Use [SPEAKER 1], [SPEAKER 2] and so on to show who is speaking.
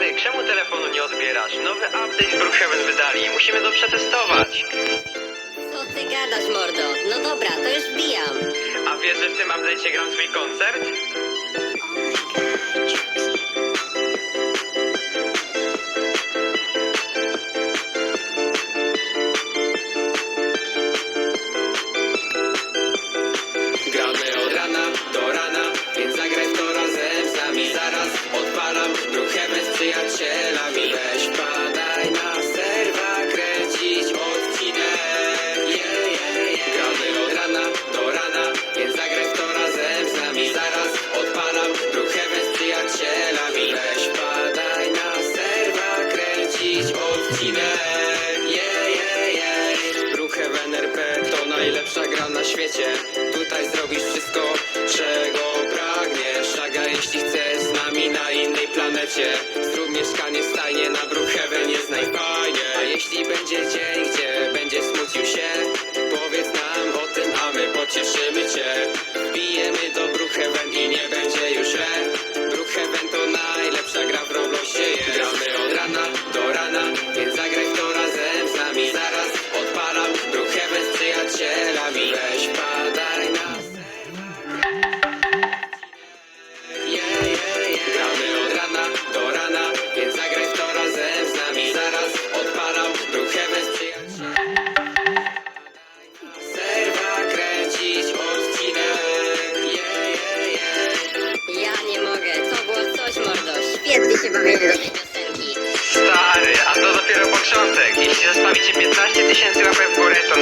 [SPEAKER 1] Stary, czemu telefonu nie odbierasz? Nowy update Brookhaven wydali. Musimy to przetestować.
[SPEAKER 2] Co ty gadasz, mordo? No dobra, to już wbijam.
[SPEAKER 1] A wiesz, że w tym update'cie gram swój koncert?
[SPEAKER 3] Gramy od rana do rana, więc zagraj to razem z nami Zaraz świecie. Tutaj zrobisz wszystko, czego pragniesz. Aga, jeśli chcesz z nami na innej planecie Zrób mieszkanie stajnie na Brookhaven, jest najfajnie A jeśli będzie dzień, gdzie będziesz smucił się Powiedz nam o tym, a my pocieszymy
[SPEAKER 1] Stary, a to dopiero początek. Jeśli zostawicie 15 tysięcy łapek w górę, to.